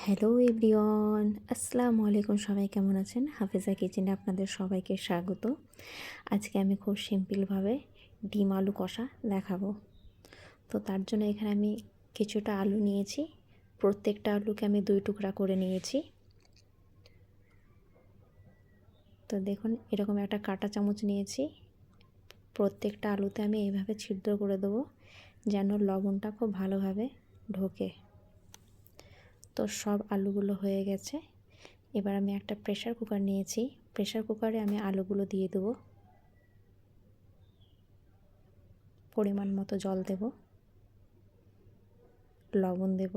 Hello everyone, আসসালামু আলাইকুম সবাই কেমন আছেন? হাফেজা কিচেনে আপনাদের সবাইকে স্বাগত। আজকে আমি খুব সিম্পলভাবে ডিম আলু কষা দেখাবো। তো তার জন্য এখানে আমি কিছুটা আলু নিয়েছি। প্রত্যেকটা আলুকে আমি দুই টুকরা করে নিয়েছি। তো দেখুন, এরকম একটা কাটা চামচ নিয়েছি। প্রত্যেকটা আলুতে আমি এইভাবে ছিদ্র করে দেবো যেন লবণটা খুব ভালোভাবে ঢোকে। তো সব আলুগুলো হয়ে গেছে। এবার আমি একটা প্রেশার কুকার নিয়েছি। প্রেশার কুকারে আমি আলুগুলো দিয়ে দেবো। পরিমাণ মতো জল দেব। লবণ দেব।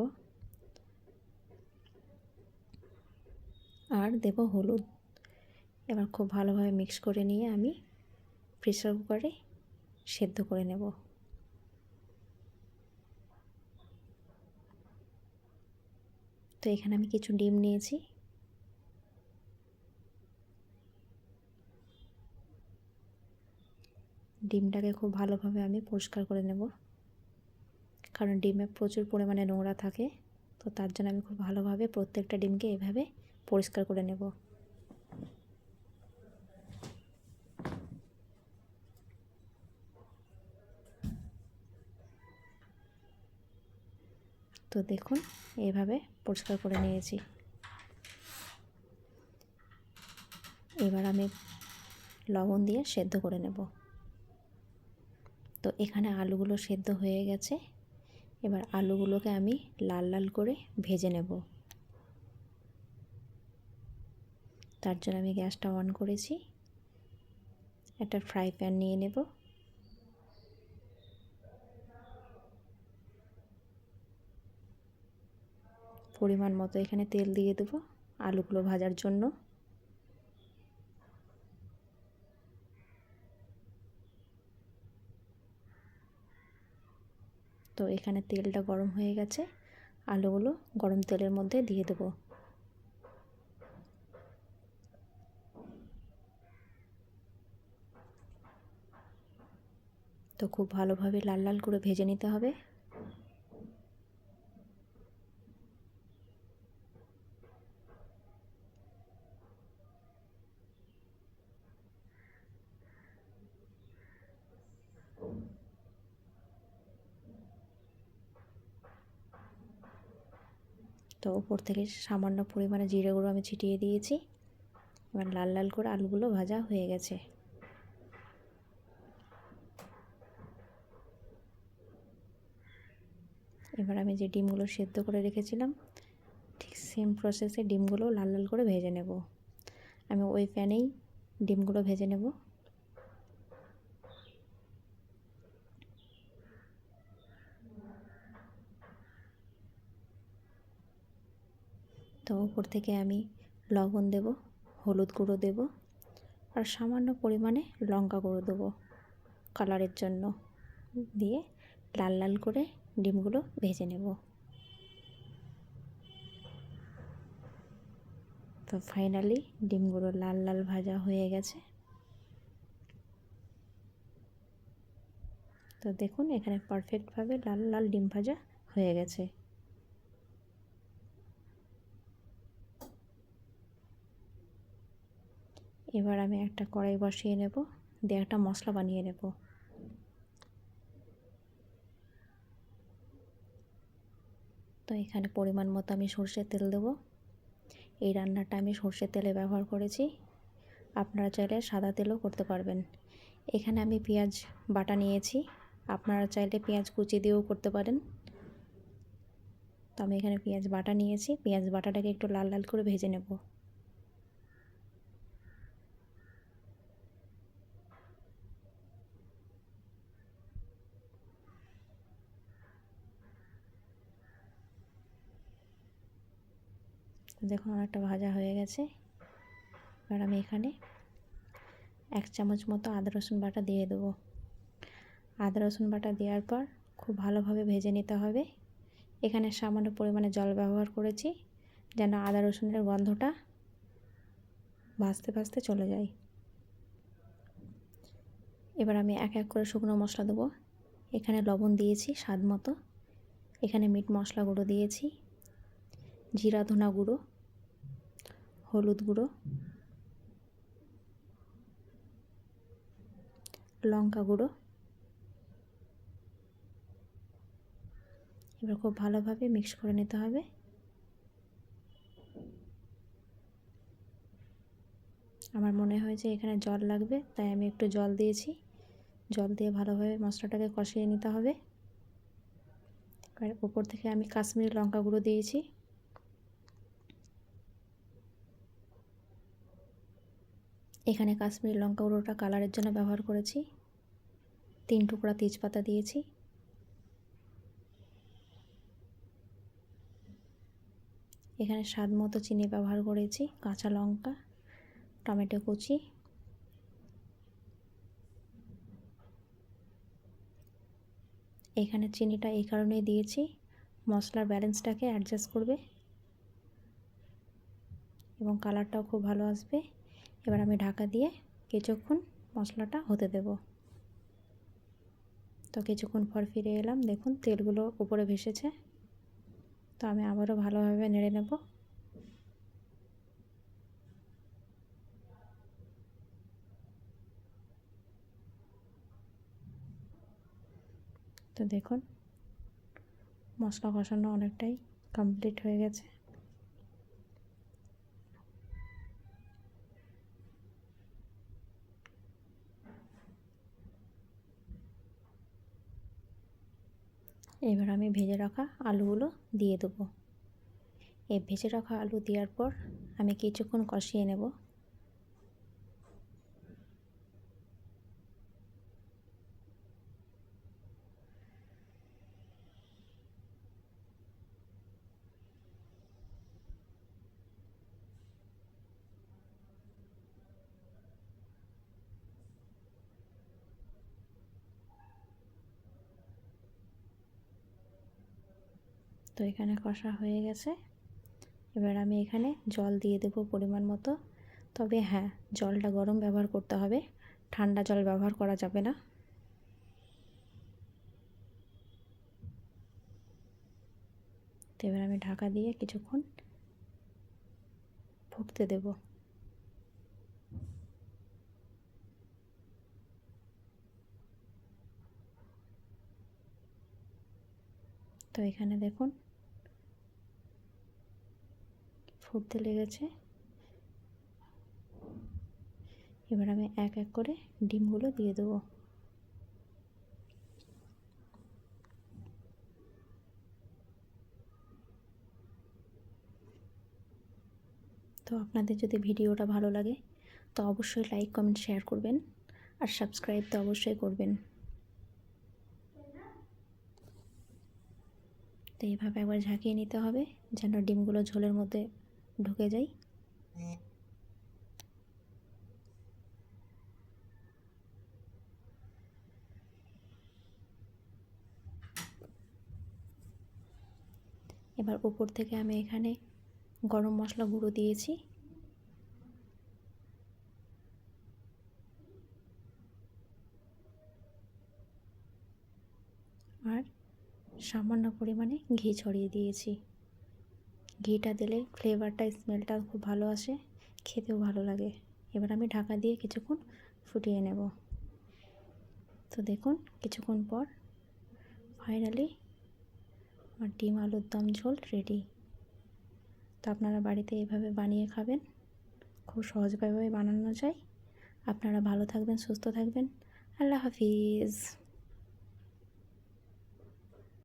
আর দেব হলুদ। এবার খুব ভালোভাবে মিক্স করে নিয়ে আমি প্রেশার কুকারে সেদ্ধ করে নেব। তো এখানে আমি কিছু ডিম নিয়েছি। ডিমটাকে খুব ভালোভাবে আমি পরিষ্কার করে নেব। কারণ ডিমে প্রচুর পরিমাণে নোংরা থাকে, তো তার জন্য আমি খুব ভালোভাবে প্রত্যেকটা ডিমকে এভাবে পরিষ্কার করে নেব। তো দেখুন, এভাবে পরিষ্কার করে নিয়েছি। এবার আমি লবণ দিয়ে সেদ্ধ করে নেব। তো এখানে আলুগুলো সেদ্ধ হয়ে গেছে। এবার আলুগুলোকে আমি লাল লাল করে ভেজে নেব। তার জন্য আমি গ্যাসটা অন করেছি। একটা ফ্রাই প্যান নিয়ে নেব। পরিমাণ মতো এখানে তেল দিয়ে দেবো আলুগুলো ভাজার জন্য। তো এখানে তেলটা গরম হয়ে গেছে, আলুগুলো গরম তেলের মধ্যে দিয়ে দেবো। তো খুব ভালোভাবে লাল লাল করে ভেজে নিতে হবে। তো ওপর থেকে সামান্য পরিমাণে জিরে গুঁড়ো আমি ছিটিয়ে দিয়েছি। এবার লাল লাল করে আলুগুলো ভাজা হয়ে গেছে। এবার আমি যে ডিমগুলো সেদ্ধ করে রেখেছিলাম, ঠিক সেম প্রসেসে ডিমগুলো লাল লাল করে ভেজে নেব। আমি ওই প্যানেই ডিমগুলো ভেজে নেব। তো উপর থেকে আমি লবণ দেব, হলুদ গুঁড়ো দেব আর সামান্য পরিমাণে লঙ্কা গুঁড়ো দেবো কালারের জন্য। দিয়ে লাল লাল করে ডিমগুলো ভেজে নেব। তো ফাইনালি ডিমগুলো লাল লাল ভাজা হয়ে গেছে। তো দেখুন এখানে পারফেক্টভাবে লাল লাল ডিম ভাজা হয়ে গেছে। এবার আমি একটা কড়াই বসিয়ে নেব, দিয়ে একটা মশলা বানিয়ে নেব। তো এখানে পরিমাণ মতো আমি সর্ষের তেল দেবো। এই রান্নাটা আমি সর্ষের তেলে ব্যবহার করেছি। আপনারা চাইলে সাদা তেলও করতে পারবেন। এখানে আমি পেঁয়াজ বাটা নিয়েছি। আপনারা চাইলে পেঁয়াজ কুচি দিয়েও করতে পারেন। তো আমি এখানে পেঁয়াজ বাটা নিয়েছি। পেঁয়াজ বাটাটাকে একটু লাল লাল করে ভেজে নেব। দেখুন অনেকটা ভাজা হয়ে গেছে। এবার আমি এখানে এক চামচ মতো আদা, রসুন বাটা দিয়ে দেবো। আদা, রসুন বাটা দেওয়ার পর খুব ভালোভাবে ভেজে নিতে হবে। এখানে সামান্য পরিমাণে জল ব্যবহার করেছি যেন আদা, রসুনের গন্ধটা ভাজতে ভাজতে চলে যায়। এবার আমি এক এক করে শুকনো মশলা দেবো। এখানে লবণ দিয়েছি স্বাদ মতো। এখানে মিট মশলা গুঁড়ো দিয়েছি। জিরা ধনা গুঁড়ো, হলুদ গুঁড়ো, লঙ্কা গুঁড়ো। এবার খুব ভালোভাবে মিক্স করে নিতে হবে। আমার মনে হয় যে এখানে জল লাগবে, তাই আমি একটু জল দিয়েছি। জল দিয়ে ভালোভাবে মশলাটাকে কষিয়ে নিতে হবে। আর উপর থেকে আমি কাশ্মীরি লঙ্কা গুঁড়ো দিয়েছি। এখানে কাশ্মীরি লঙ্কা গুঁড়োটা কালারের জন্য ব্যবহার করেছি। তিন টুকরা তেজপাতা দিয়েছি। এখানে স্বাদ মতো চিনি ব্যবহার করেছি, কাঁচা লঙ্কা, টমেটো কুচি। এখানে চিনিটা এই কারণেই দিয়েছি, মশলার ব্যালেন্সটাকে অ্যাডজাস্ট করবে এবং কালারটাও খুব ভালো আসবে। এবার আমি ঢাকা দিয়ে কিছুক্ষণ মশলাটা হতে দেব। তো কিছুক্ষণ পর ফিরে এলাম। দেখুন, তেলগুলো উপরে ভেসেছে। তো আমি আবারও ভালোভাবে নেড়ে নেব। তো দেখুন, মশলা কষানো অনেকটাই কমপ্লিট হয়ে গেছে। এবার আমি ভেজে রাখা আলুগুলো দিয়ে দেবো। এই ভেজে রাখা আলু দেওয়ার পর আমি কিছুক্ষণ কষিয়ে নেব। তো এখানে কষা হয়ে গেছে। এবার আমি এখানে জল দিয়ে দেবো পরিমাণ মতো। তবে হ্যাঁ জলটা গরম ব্যবহার করতে হবে। ঠান্ডা জল ব্যবহার করা যাবে না। তো এবার আমি ঢাকা দিয়ে কিছুক্ষণ ফুটতে দেব। তো এখানে দেখুন ফুটতে লেগেছে। এবার আমি এক এক করে ডিমগুলো দিয়ে দেবো। তো আপনাদের যদি ভিডিওটা ভালো লাগে, তো অবশ্যই লাইক, কমেন্ট, শেয়ার করবেন আর সাবস্ক্রাইব তো অবশ্যই করবেন। তো এইভাবে একবার ঝাঁকিয়ে নিতে হবে যেন ডিমগুলো ঝোলের মধ্যে ঢুকে যাই। এবার উপর থেকে আমি এখানে গরম মশলা গুঁড়ো দিয়েছি। আর সামান্য পরিমাণে ঘি ছড়িয়ে দিয়েছি। ঘিটা দিলে ফ্লেভারটা স্মেলটা খুব ভালো আসে, খেতেও ভালো লাগে। এবার আমি ঢাকা দিয়ে কিছুক্ষণ ফুটিয়ে নেব। তো দেখুন, কিছুক্ষণ পর ফাইনালি আমার ডিম আলুর দম ঝোল রেডি তো আপনারা বাড়িতে এভাবে বানিয়ে খাবেন, খুব সহজভাবে বানানো যায়। আপনারা ভালো থাকবেন, সুস্থ থাকবেন। আল্লাহ হাফিজ।